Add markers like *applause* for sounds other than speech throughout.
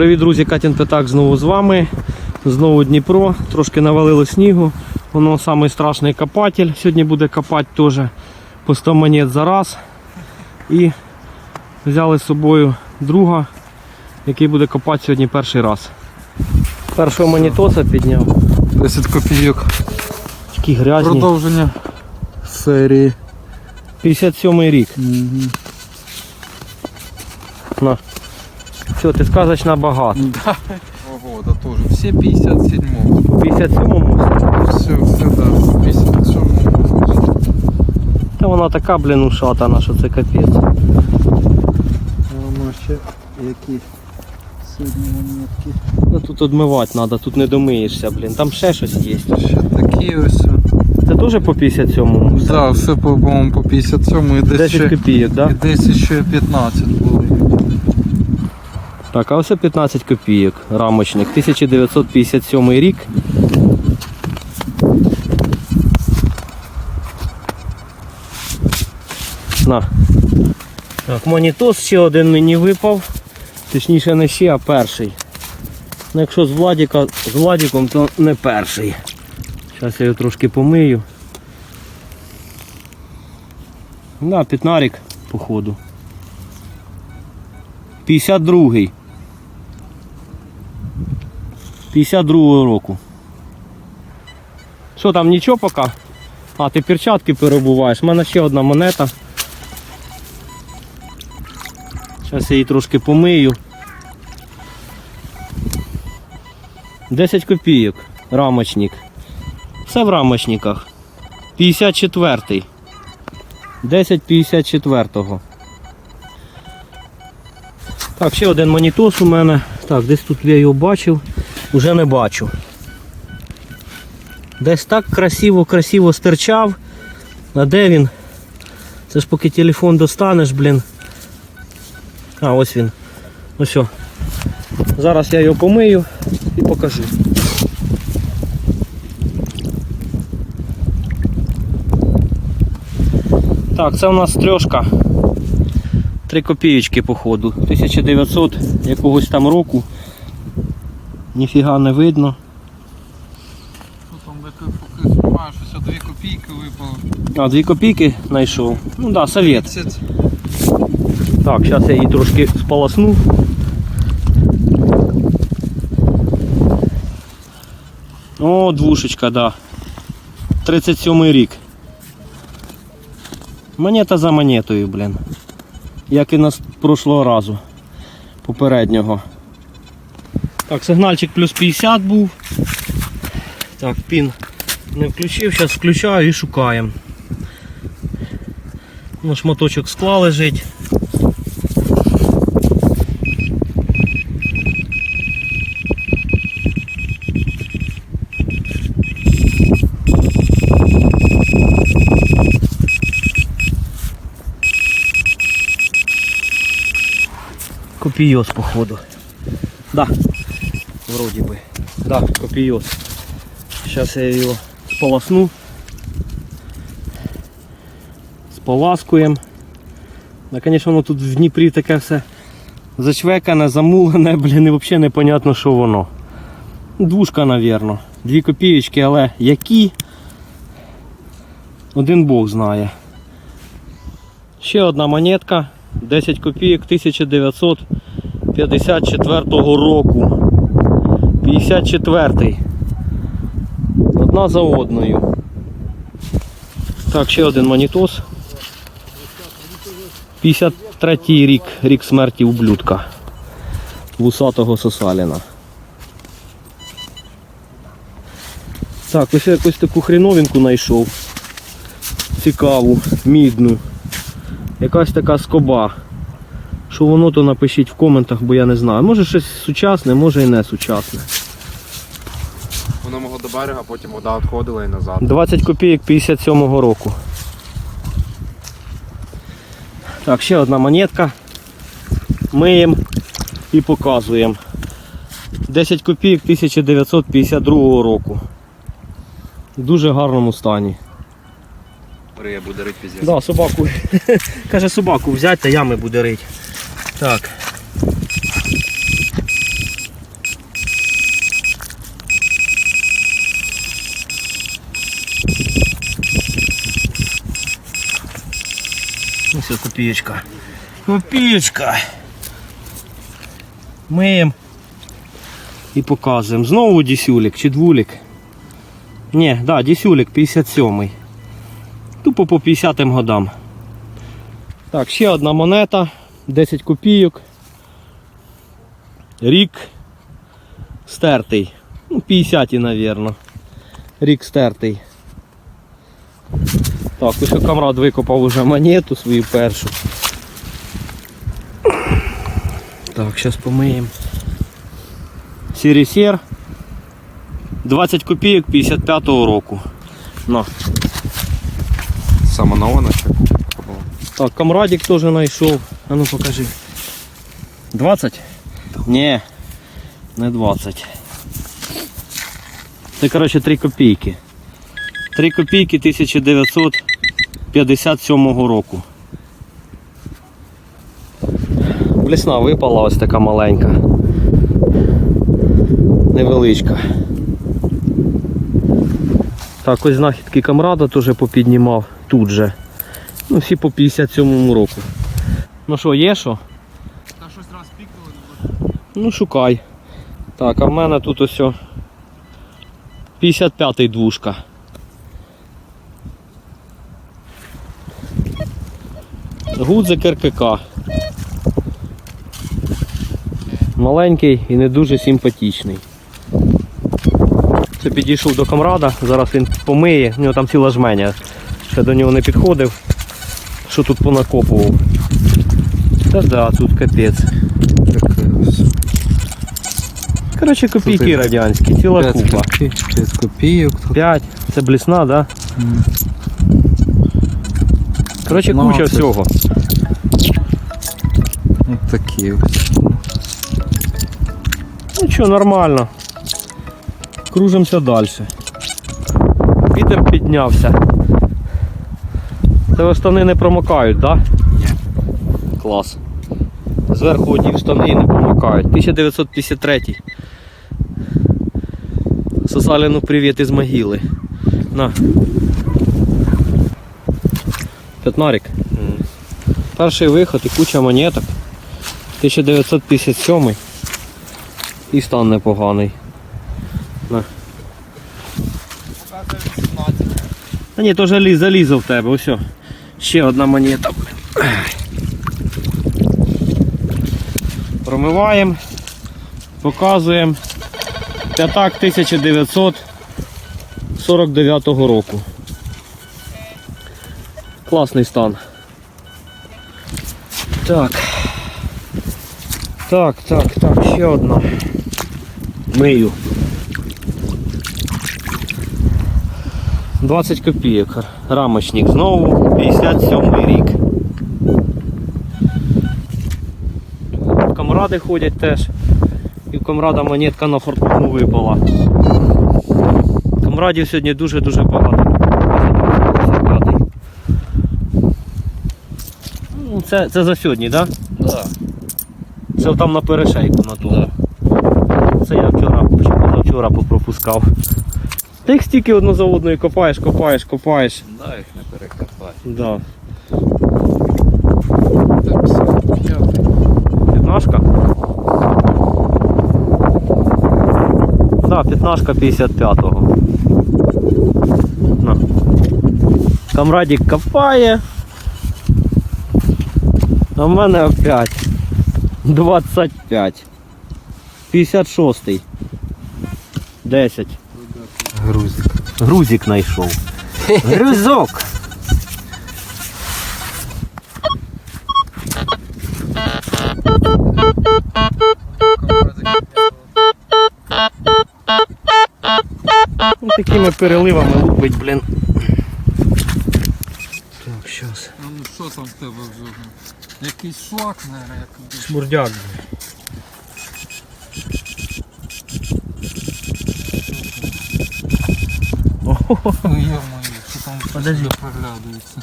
Привіт, друзі, Катін Петак знову з вами. Знову Дніпро, трошки навалило снігу. Воно самий страшний копатель. Сьогодні буде копати теж по 100 монет за раз. І взяли з собою друга, який буде копати сьогодні перший раз. Першого монітоса підняв. 10 копійок. Такі грязні. Продовження серії. 57 рік. На. Все, ти сказочна багато. *laughs* Ого, да тоже. Все 57-го. По 57-му. Все, все, да. 57-го. Та вона така, блін, ушатана, що це капець. Воно ще які сьогодні монетки. Ну тут одмивати треба, тут не домиєшся, блін. Там ще щось є. Ще такі ось. Це теж по 57-му? Да, все по, по-моєму, по 57 і десь 10 ще, копійок, так? Да? десь ще 15 були. Так, а ось 15 копійок. Рамочник. 1957 рік. На. Так, монітос ще один мені випав. Точніше не ще, а перший. Ну, якщо з, Владіка, з Владіком, то не перший. Зараз я його трошки помию. Да, п'ятнарик, походу. 52-й. 52-го року. Що там, нічого поки? А, ти перчатки перебуваєш. У мене ще одна монета. Зараз я її трошки помию. 10 копійок. Рамочник. Все в рамочниках. 54-й. 10.54. Так, ще один монітос у мене. Так, десь тут я його бачив, уже не бачу. Десь так красиво-красиво стирчав. А де він? Це ж поки телефон достанеш, блін. А, ось він. Ну все. Зараз я його помию і покажу. Так, це у нас трьошка. Три копієчки походу. 1900 якогось там року. Ніфіга не видно. Що там поки знімаєш, ось 2 копійки випало. А, дві копійки знайшов. Ну так, да, совет. 30. Так, зараз я її трошки сполосну. О, двушечка, да. 37 рік. Монета за монетою, блін. Як і нас прошлого разу. Попереднього. Так, сигнальчик плюс 50 був. Так, пін не включив, зараз включаю і шукаємо. Ну, шматочок скла лежить. Копійос, походу. Да. Вроді би. Да, копійос. Зараз я його сполосну. Споласкуємо. Да, звісно, воно тут в Дніпрі таке все зачвекане, замулене, блін, і взагалі непонятно, що воно. Двушка, мабуть. Дві копійочки, але які? Один Бог знає. Ще одна монетка. 10 копійок 1954 року. 54. Одна за одною. Так, ще один монітос. 53 рік, рік смерті ублюдка. Вусатого Сосаліна. Так, ось я якусь таку хреновинку знайшов. Цікаву, мідну. Якась така скоба. Що воно, то напишіть в коментах, бо я не знаю. Може щось сучасне, може і не сучасне. До берега, потім вода відходила і назад. 20 копійок 57-го року. Так, ще одна монетка. Миємо і показуємо. 10 копійок 1952 року. В дуже гарному стані. Риє буде рить піздець. Да, собаку. *laughs* Каже, собаку взяти та ями буде рить. Так. Все, копієчка. Копієчка. Миємо. І показуємо. Знову дісюлік чи двулік. Ні, да, дісюлік 57-й. Тупо по 50-м годам. Так, ще одна монета. 10 копійок. Рік стертий. Ну, 50 навірно. Рік стертий. Так, ось камрад викопав уже монету свою першу. Так, зараз помиємо. Сірісєр. 20 копійок 55-го року. На. Саме нова наче. Так, камрадик теж знайшов. А ну покажи. 20? Ні, не 20. Це, коротше, 3 копійки. 3 копійки 1957 року. Блісна випала ось така маленька. Невеличка. Так, ось знахідки камрада теж попіднімав тут же. Ну, всі по 57 року. Ну що, є що? Та щось раз пікнуло, Ну шукай. Так, а в мене тут ось. 55-й двушка. Гудзик РКК. Маленький і не дуже симпатичний. Це підійшов до камрада, зараз він помиє, у нього там ціла жменя. Ще до нього не підходив. Що тут понакопував. Та да, тут капець. Коротше, копійки радянські, ціла купа. 5 копійок. 5. Це блісна, да? Коротше, куча 15. всього. Ось такі ось. Ну що, нормально. Кружимося далі. Вітер піднявся. Це штани не промокають, так? Да? Ні. Клас. Зверху одів штани і не промокають. 1953. Сосаліну привіт із могили. На. П'ятнарик. Перший виход і куча монеток. 1957 і стан непоганий. На. Та ні, то заліз, залізо в тебе, ось. Ще одна монета. Промиваємо, показуємо. П'ятак 1949 року. Класний стан. Так. Так, так, так, ще одна. Мию. 20 копійок. Рамочник знову 57 рік. Камради ходять теж. І в камрада монетка на фортуну випала. Камрадів сьогодні дуже-дуже багато. 55-й. Ну, Це, це за сьогодні, так? Да? Да. Це там на перешейку на тому. Це я вчора позавчора попропускав. Ти їх стільки однозаводної копаєш, копаєш, копаєш. Да, їх не перекопати. Да. Так, все. П'ятнашка? Да, п'ятнашка 55-го. Камрадік копає. А в мене опять 25. 56. 10. Грузик. Грузик знайшов. Грузок. Ну, такими переливами лупить, блін. Якийсь шлак, наверное, як Шмурдяк. Ну йо-моє, що там Подожди. сюди проглядується.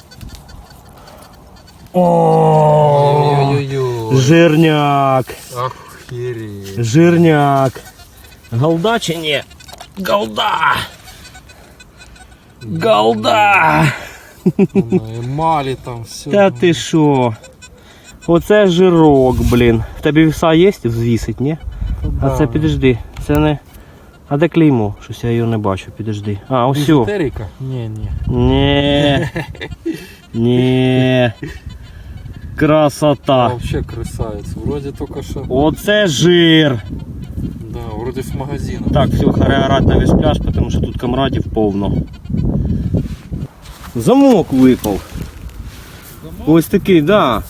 О, Ой-ой-ой. жирняк. Охереть. Жирняк. Голда чи ні? Голда. Голда. Емалі там все. Та ти що? Оце жирок, блін. В тебе віса є взвісить, ні? А це підожди, це не. А де клеймо? Щось я його не бачу, підожди. А, ось. о. Біжутеріка? Ні, ні. Ні. Ні. Красота. Вообще красавець. Вроде только що. Оце жир. Да, вроде з магазину. Так, все, харе орать на весь пляж, тому що тут камрадів повно. Замок випав. Ось такий, да.